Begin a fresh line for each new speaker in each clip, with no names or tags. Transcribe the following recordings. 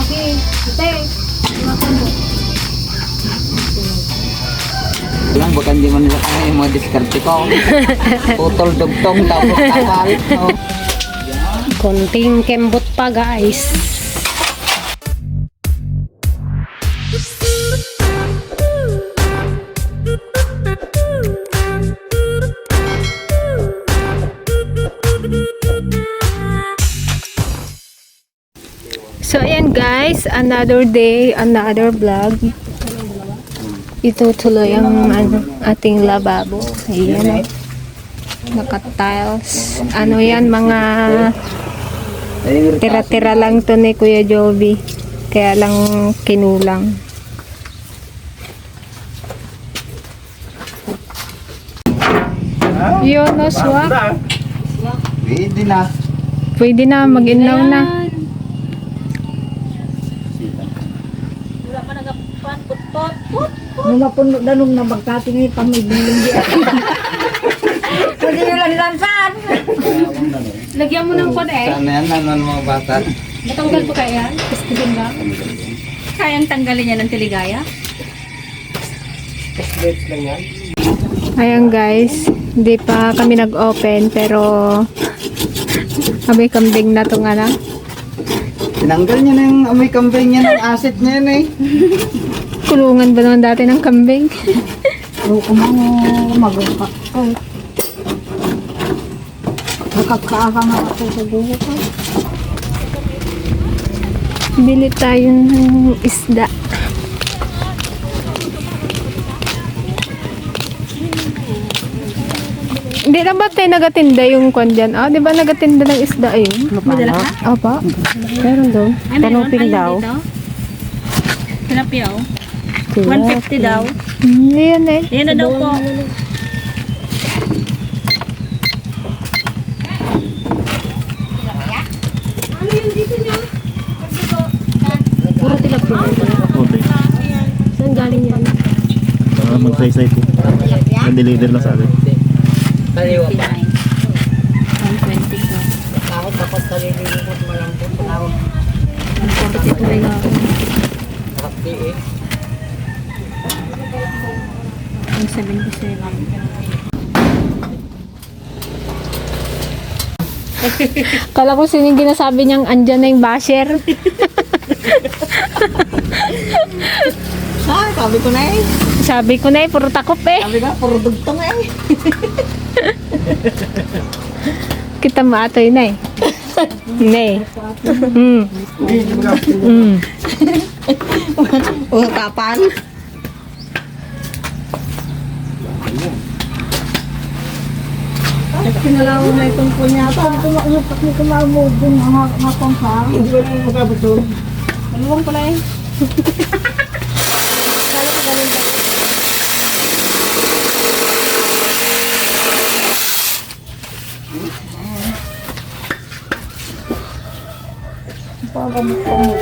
maki. Ate.
Lang, baka hindi man nila kaya yung mga diskarte ko. Putol dugtong, tapos kapal. Oh.
Konting kembot pa guys. Guys, another day, another vlog. Ito tuloy ang ano, ating lababo. Ayan. oh. Naka-tiles. Ano yan, mga Tira-tira lang to ni Kuya Joby. Kaya lang kinulang. Yun, no, swak.
Pwede na.
Pwede na, mag-inlaw na.
Nung mapuno danong na magkati ngayon kami bilang di Pwede nyo lang lansan.
Lagyan mo ng kod eh.
Sana yan, ano ng mga bata.
Matanggal po kaya yan? Din ba?
Kayang tanggalin niya ng tiligaya?
Ayan guys, hindi pa kami nag-open pero kami kambing na itong ano.
Tinanggal niya na yung amoy kambing niya ng acid niya yun eh.
Kulungan ba naman dati ng kambing?
Oo, kumang magulpa. Oh. Nakakaaka nga ako sa dugo ko.
Bili tayo ng isda. Hindi na ba tayo nagatinda yung kwan dyan? Ah, di ba nagatinda ng isda yun?
Madala ka?
Opo. Meron doon.
Tanupin daw. Tilapia oh. 150 daw.
Hmm, yan eh.
Yan na daw po.
Puro tilapia. Saan galing yan?
Ah, mag-try-try po. Nandeliver lang sa akin.
Kaliwa pa.
120 daw.
Ako tapos kalilimutan mo lang po. Tawag.
Tapos ito rin ako.
Happy eh.
177.
Kala ko sino yung ginasabi niyang andyan na yung basher.
Ah, sabi ko na eh.
Sabi ko na eh, puro takop eh.
Sabi ko, puro dugtong eh.
Kita maatoy na eh. Ne. Mm. Mm.
Ang kapan. Kinalawan na itong punya. Saan ko makulog at may kumamod yung mga kapang sa akin. Hindi ko lang magkabot doon. Maluwang pala eh.
Kala ko ganun ba? Pagamot ko
mo.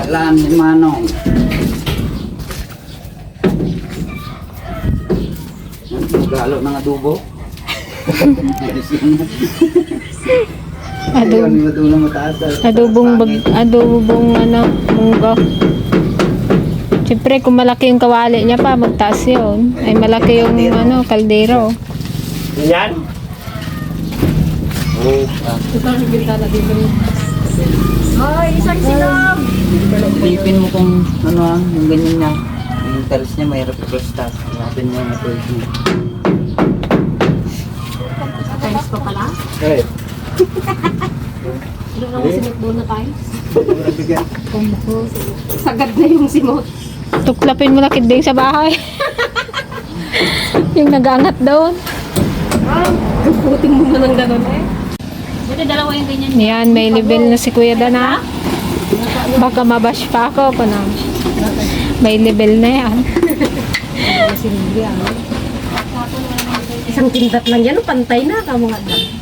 Wala ni Manong. Adobo na mataas. ah.
Adobong bag, adobong ano, munggo. Siyempre, kung malaki yung kawali niya pa, magtaas yun. Ay malaki yung ano, kaldero.
Yan?
Oh, ah.
Ay, isang sinog!
Tipin mo kung ano ah, yung ganyan niya. Yung tiles niya may reprostas. Hanapin niya yung ito. Eh,
Ano naman sinot doon na
nabigyan.
Sagad na yung simot.
Tuklapin mo na kiding sa bahay. yung nagangat doon.
Puting mo na ng ganun eh. Buti dalawa yung ganyan.
Yan, may level na si Kuya Dana. Baka mabash pa ako ko na. May level na yan.
Isang tindat lang yan, pantay na ka mga dyan.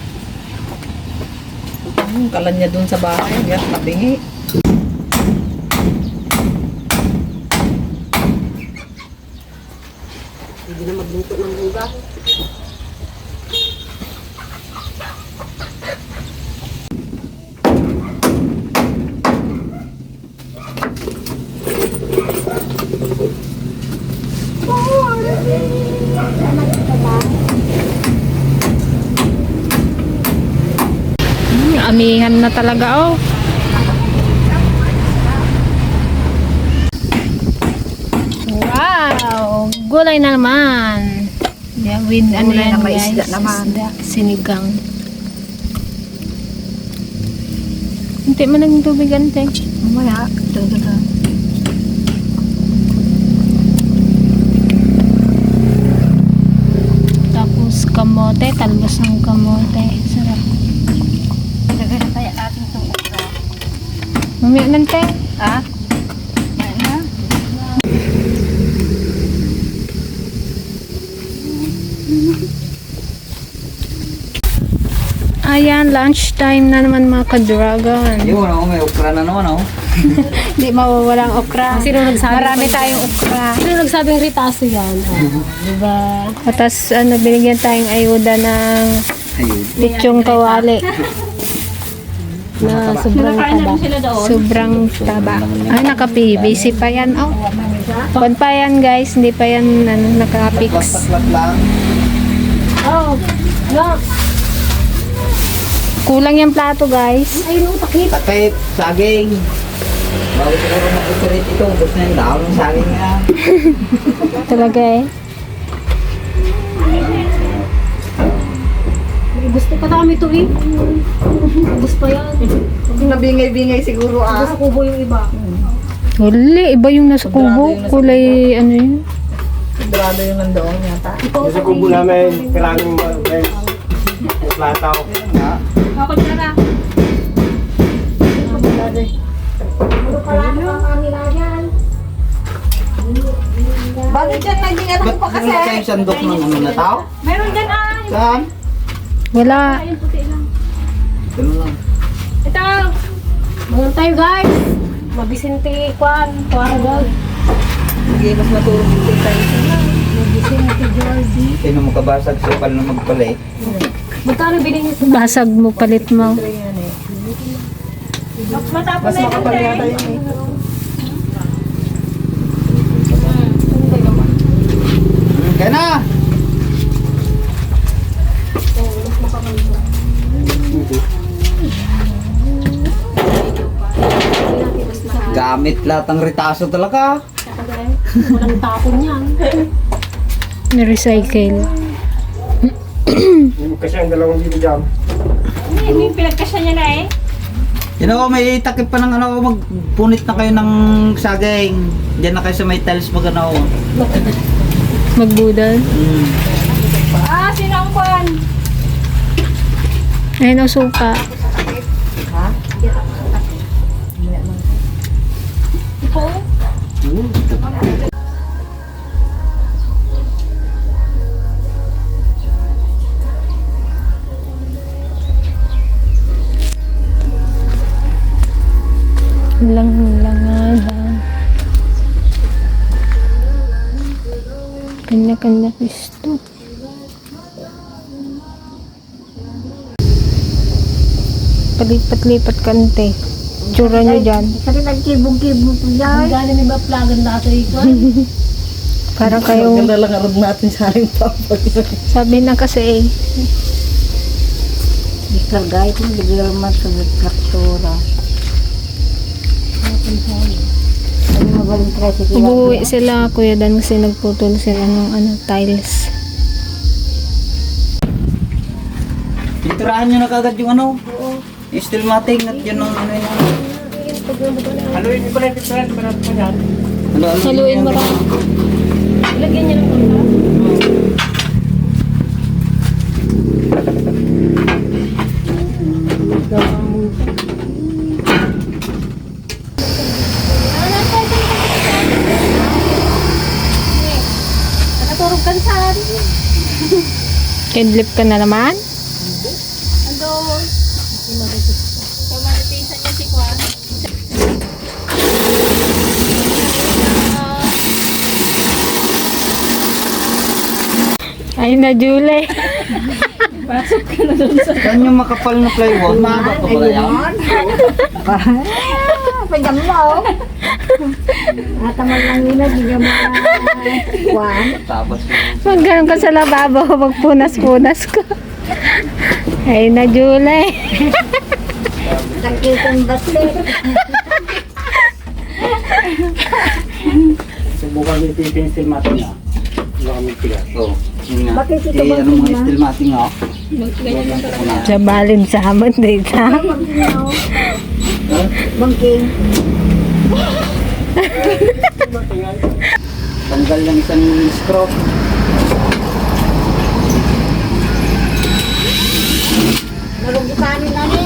Ang kalan niya dun sa bahay. Yan, tabingi.
Hindi na magluto ng buga.
Na talaga oh. Wow! Gulay na naman. Yeah, with ano
Gulay
yan
na may
guys?
isda naman.
Isda, sinigang. Hindi man naging tubig ante.
Mamaya, ito na.
Tapos kamote, talbos ng kamote. Sarap.
Lagay na kaya natin itong okra.
Mamaya nante.
Na.
Ayan, lunchtime na naman mga ka-dragon.
Yun, oh, may ukra na naman, oh.
Hindi mawawala ang okra.
Sino nagsabi
Marami tayong okra.
Sino nagsabing ritaso yan? Oh, diba?
Tapos ano, binigyan tayong ayuda ng
Ayun.
lechong kawali.
Na sobrang taba.
Sobrang taba. Ay, naka-PVC pa yan. Oh. Kwan pa yan guys, hindi pa yan ano, naka-fix.
Oh, no.
Kulang yung plato guys.
Ayun, oh, takip.
Takip, saging. Bago siguro mag-operate ito, ubos na yung daon ng saging nga.
Talaga eh.
Gusto pa kami ito eh. Gusto pa yan.
Nabingay-bingay siguro ah.
Gusto kubo yung iba.
Huli, iba yung nasa kubo. Kulay ano yun.
Sigurado yung nandoon yata.
Sa kubo namin, kailangan mo may plataw.
Ako dyan yan?
Bakit yan naging anak
Ba't
pa kasi?
meron kayong sandok ng ano na tao?
Meron dyan ah.
Saan?
Wala.
Ayun, puti lang.
Ganun lang.
Ito. Mga tayo guys. Mabisente kwan. Kwargal.
Sige, mas matulog dito tayo.
Mabisente Jordi.
Sino makabasag sa pala na magpalit?
Magkano binigyan sa
Basag mo, palit mo.
Matapos na
Makapal yata yun eh.
Hmm, kaya na! Gamit lahat ng ritaso talaga.
Walang tapon yan.
Na-recycle.
Kasi ang dalawang dito dyan.
Hindi, pinagkasya niya na eh.
Yan ako, may takip pa ng ano, magpunit na kayo ng saging. Diyan na kayo sa may tiles mag ano.
Magbudal.
Hmm.
Ah, sino ang kwan?
Ayun ang suka. Kanya-kanya gusto. Palipat-lipat kante. Tsura nyo dyan.
Kasi nagkibong-kibong po yan. Ang gano'n ba plagan natin ito?
Para kayong,
Ganda lang arad natin sa aling papag.
sabi na kasi eh,
Ikargay ito, bigyan naman sa traktura. Ano tricycle?
Umuwi sila kuya Dan kasi nagputol sila ng ano, tiles.
Pinturahan nyo na kagad yung ano. Yung steel matting at yun ang ano yun.
Haluin mo pala yung pizza, para mo yan.
Haluin mo rin.
Lagyan niya ng
Kidlip ka na naman?
Ando. Kamalitisan niya si Kwan.
Ay na Julie.
Saan yung makapal na plywood? Mahaba pa pala yan?
Pagyan mo. Atamal lang yun, bigyan mo
Pag ganun ka sa lababo, magpunas-punas ko. Ay na Julie.
Sakitang basket.
Subukan yung pipinsil mati na. Hindi kami tigas.
Oh, yun nga.
Bakit ito
Eh,
ba
ano mga
sila?
steel matting oh.
Sa balim sa hamon dito.
Bangking.
Tanggal ng isang screw.
Narugisanin na ni.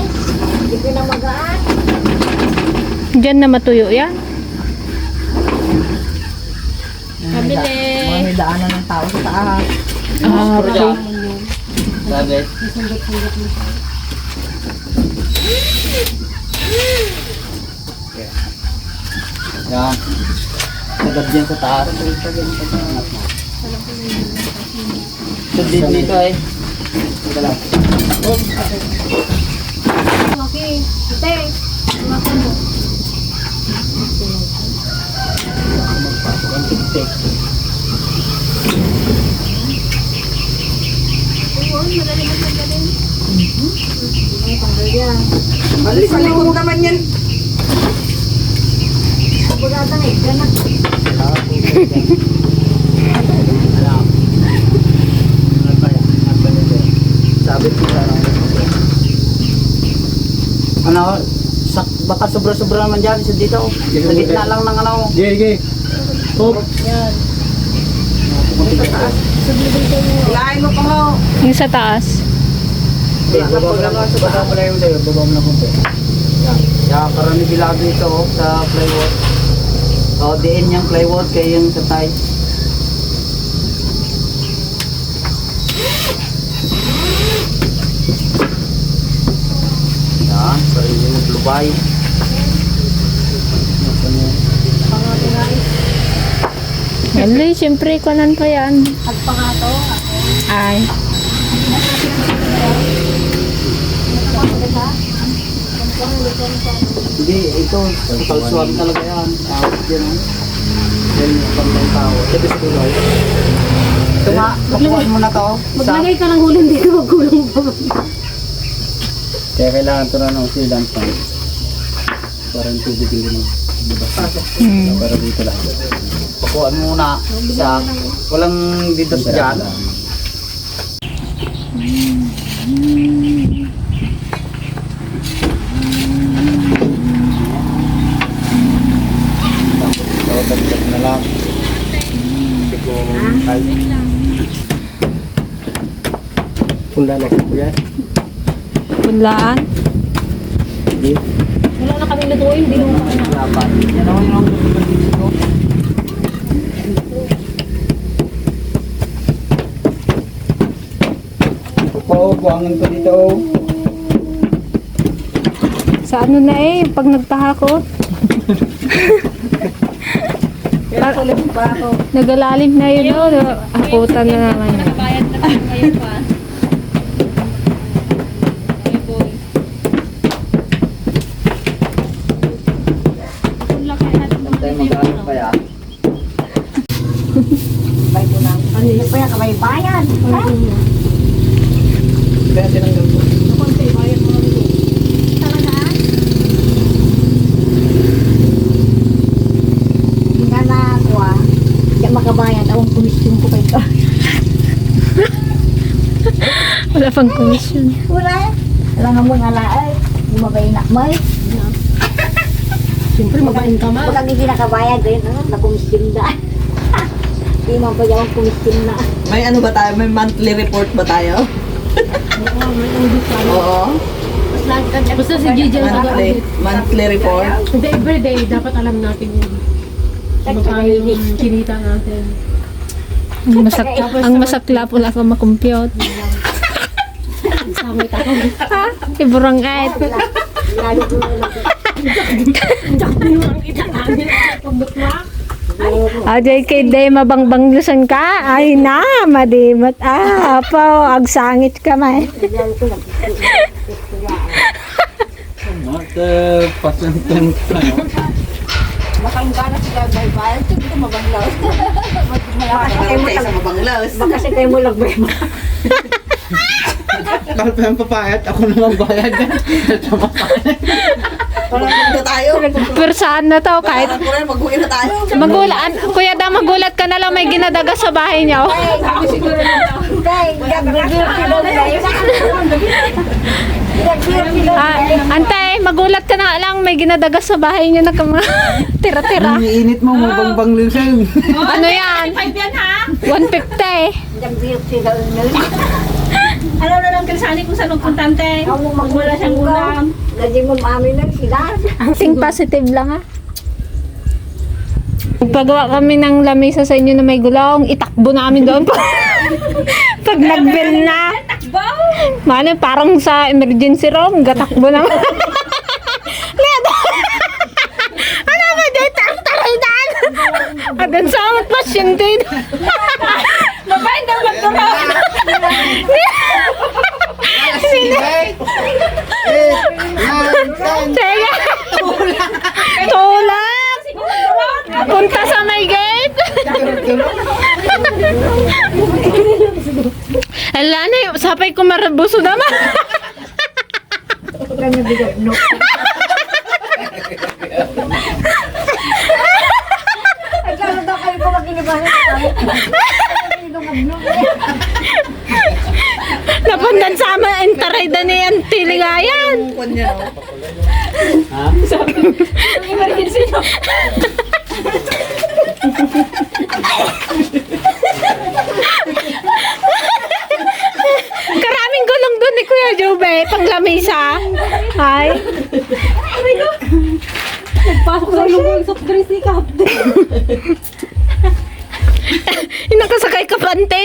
Hindi ko na magaan.
Diyan na matuyo yan.
Mga may daanan ng tao sa taas.
Ah,
dyan. Sabi. Yan. Sagad yan sa taas. Sundin dito eh. Ito lang.
Okay. Ate. Tumakan mo.
Alis, malikot naman yan.
Pagkatang eh. Ganak.
Sabi ko sa ano, sak, baka sobra-sobra naman dyan sa dito. Sa gitna lang ng ano.
Sige, sige. Stop.
Hilahin mo pa ho.
yung sa taas.
Baba mo lang, baba mo lang yung baba mo lang konti. Yan. Kaya karami bilado ito oh, sa plywood. O, diin yung plywood kaya yung tiles. Yan, para hindi maglubay.
Gali, siyempre, kunan pa yan.
At pangato.
Ay.
Hindi, ito, kalsuan talaga yan. Tawag yan. Yan yung panglang tao. Sabi sa dulo. Ito nga, pakuhaan mo na to.
Maglagay ka ng ulam dito. Magkulong pa.
Kaya kailangan ito na ng sealant pan. Para yung tubig hindi mo.
Hmm.
Para dito lang.
Pakuhaan mo muna. Isa. Walang dito sa dyan.
So, dagdag na lang. Hindi ko ay. Punda na po yan.
Punlaan.
Hindi.
Wala na kami lutuin. Hindi mo.
Laban. Yan naman yung dito.
Po, buhangin ko dito.
Sa ano na eh, pag nagtahakot.
Kaya ulit pa ako.
Nagalalim na yun, oh. Hakutan na naman. Wala pang komisyon.
Wala. Wala nga mo nga laay. Hindi mabay na. May. Siyempre mabayin ka ma. Wala hindi nakabayad. Ayun ano. Nakomisyon na. Hindi mo pa yung komisyon na.
May ano ba tayo? May monthly report ba tayo? Oo.
Basta si Gigi ang
Monthly, monthly report.
Hindi, everyday, dapat alam natin yun. Magkano yung kinita natin.
Ang, masak ang masakla po lang ako makumpiyot.
Samit ako.
Iburangait.
Lalo ko na lang.
Ajay kay day mabangbanglusan ka. Ay na, madimat. Ah, apaw, agsangit ka may.
Mata, pasantang ka.
Makamukha na sila by bayad. Hindi ko mabanglaw. Malaki sa mabanglaw.
Baka kasi kayo mo lagbay mo.
Kahit pa yung papayat, ako naman bayad yan.
Parang na tayo.
Persaan na to kahit
Parang kuren, mag-uwi na tayo.
magulat. Kuya da magulat ka na lang may ginadaga sa bahay niyo. Ah, antay, magulat ka na lang may ginadaga sa bahay niyo na kama tira-tira.
Ang init mo, mabangbang lang siya.
Ano yan? 150.
Alam na lang kirsani kung saan magpuntante. Wala siyang ulam.
Lagi mo mami na sila.
Think positive lang ha. Paggawa kami ng lamesa sa inyo na may gulong, itakbo namin doon. Pag nag-bill na. Mano, parang sa emergency room, gatakbo na. ano ba dito? Ang taridan! Adan sa amat pasyente.
Mabayin daw magturo.
Teka! Tulak! Punta sa may gate! Ala na yun, sapay ko marabuso naman.
Ay, kano daw kayo ko maginibahan tayo.
Napundan sa ama ang tarayda ni ang tiligayan. Karaming gulong doon ni Kuya Jube, pang lamesa. Ay.
Pasok sa lubog sa drinks ni Kapte.
Nakasakay ka pante.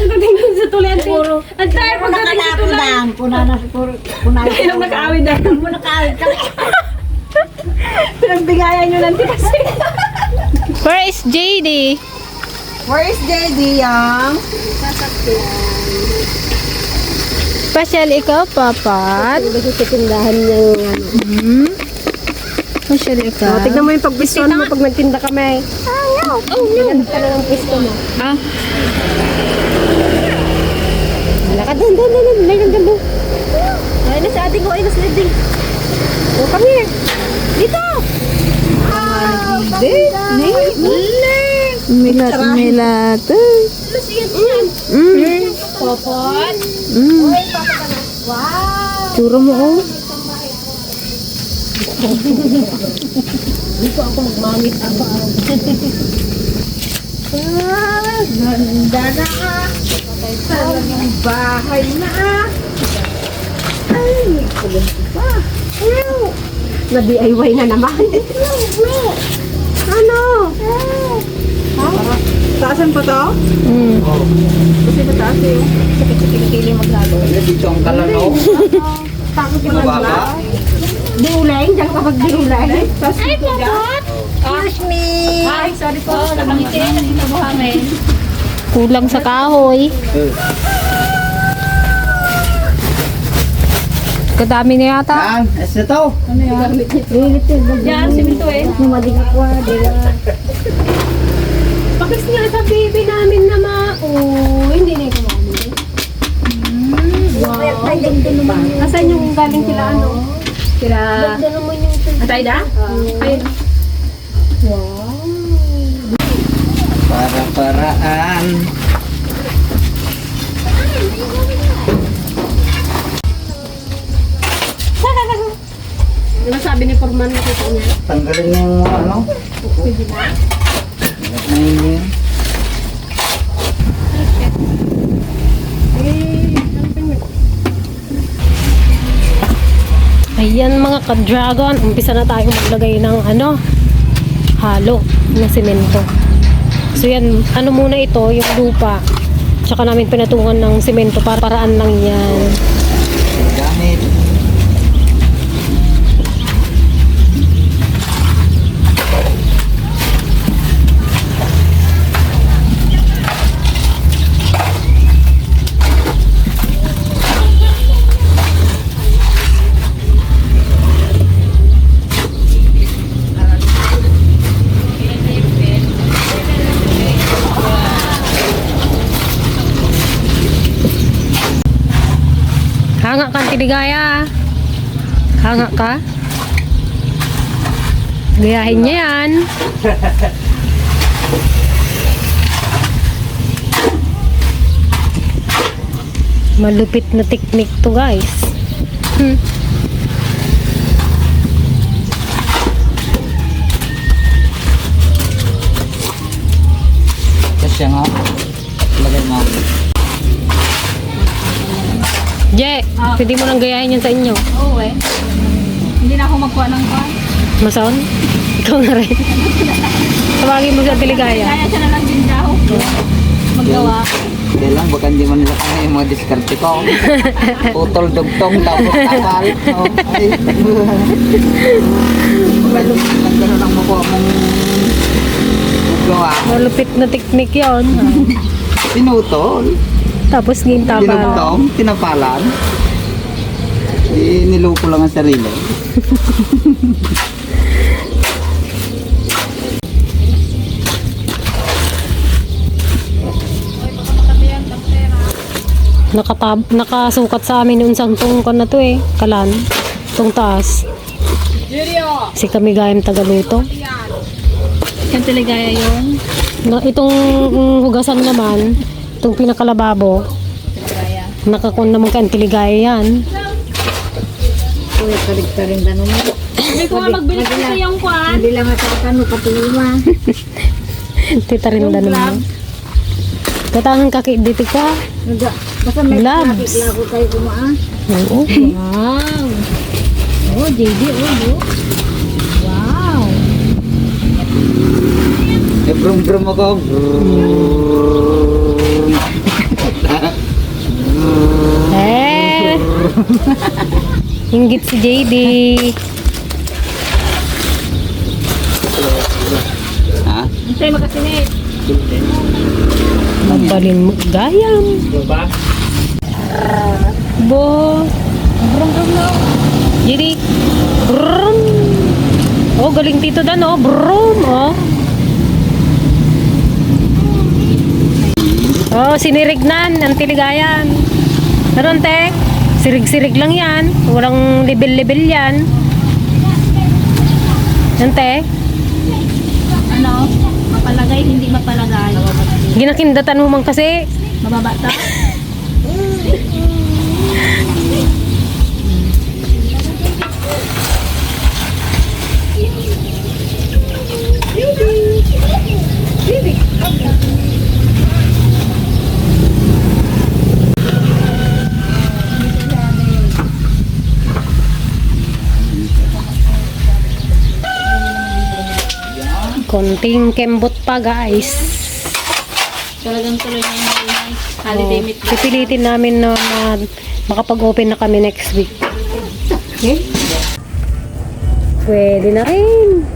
sa tulente. Ang tayo pagdating sa tulente.
Puna na siguro. Puna na
Yung nakaawid na.
Puna kaawit ka.
Pinagbigayan nyo lang kasi.
Where is JD?
Where is JD, Yang?
Pasyal ikaw, papat.
Sa tindahan niya yung ano.
Hmm? Pasyal ikaw.
Tignan mo yung pagpistuan mo pag nagtinda kami.
Oh, no.
Ka na ng pisto mo.
Ah,
Lakad, dan, dan, dan, dan. Mayroon dyan, Ay, na sa ating ko, ay, na sa ating. Oh, come here. Dito.
milat, milat. Mm.
Popon.
Mm. Turo mo, oh.
Ganda na ah. Talagang bahay na ah. Ay, kulit pa.
Na-DIY na naman. ano?
Taasan pa to?
Mm.
Kasi mataas eh. Sakit-sakit maglalo.
Dito ang kalano.
Takot yung
Mababa.
Diulay, diyan ka mag-diulay.
Ay, popot! Excuse me!
Ay, sorry po. Nabangitin. Dito mo kami.
Kulang sa kahoy. Kadami na yata.
Yan, es ito.
Yan, siminto eh. Bakit nga sa baby namin na ma... Oh, hindi na kumamit. Wow. Asan yung galing sila ano? Sila... Atay da? Ayun.
Para-paraan.
Ano sabi ni Forman na kita niya?
Tanggalin niya yung ano.
Pwede na.
Na yun.
Ayan mga ka-dragon, umpisa na tayo maglagay ng ano, halo na semento. So yan, ano muna ito, yung lupa.
Tsaka namin pinatungan ng simento para paraan lang yan.
Gamit.
Hanga ka, tiligaya. Hanga ka. Gayahin niya yan. Malupit na technique to guys. Hmm.
Kasi nga. Lagay mo.
Je, pwede mo nang gayahin yan sa inyo.
Oo eh. Hindi na ako magkuha ng kuha.
Mason? Ikaw na rin. Tawagin mo sa tiligaya.
Kaya siya na lang din daw. Maggawa.
Hindi lang, baka hindi man nila kaya yung mga diskarte ko. Putol dugtong, tapos kapal. Oh, ay. Malupit lang makuha mong gawa.
Malupit na technique yon.
Pinutol,
Tapos gintabal.
dinugtong, tinapalan. Di niloko lang ang sarili.
Nakatab nakasukat sa amin noon sa tong kon na to eh. Kalan. Tong taas. Si kami gayam tagaluto.
Yung tiligaya yung
Na, itong hugasan naman, itong pinakalababo, nakakon naman ka tiligaya yan.
Uy, kalig-kaling na naman.
Sabi ko nga magbili ko sa yung kuha.
Hindi lang matakan mo patulima.
Tita Rinda naman. Katangan kaki dito ka.
Basta may lang ako kayo kumaan.
Oo.
Wow! Oh, JD, oh, no? Wow!
Eh, brum brum ako.
Eh. Inggit si JD.
Ha?
Hintay makasinit.
Magbalin mo. Gayam. Bo. Brum brum na. JD. Brum. Oh, galing tito Dan, oh. Brum, oh. Oh, sinirignan ang tiligayan. Meron, te. Sirig-sirig lang yan. Walang level-level yan. Yan, te.
Ano? Mapalagay, hindi mapalagay.
Ginakindatan mo man kasi.
Mababa
Konting kembot pa, guys.
Talagang tuloy na yung. Holiday meat.
Pipilitin namin na ma- makapag-open na kami next week. Okay? Pwede na rin.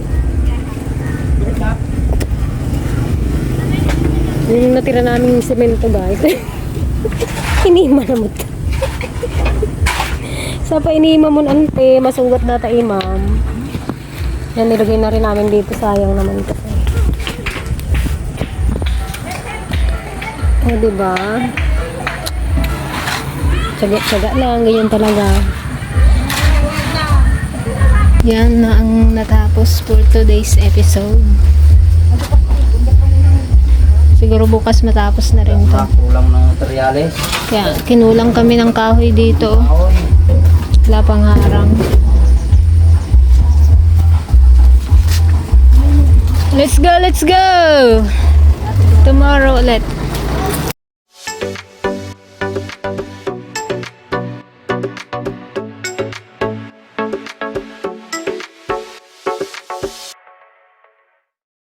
Yung natira namin semento guys. Inima na mo. Sa pa inima mo ante, masugat na ta imam. Yan nilagay na rin namin dito, sayang naman kasi. O, oh, diba? Tsaga-tsaga lang, ganyan talaga. Yan na ang natapos for today's episode. Siguro bukas matapos na rin to.
Kulang ng materyales.
Kaya kinulang kami ng kahoy dito. Wala pang harang. Let's go, let's go! Tomorrow ulit.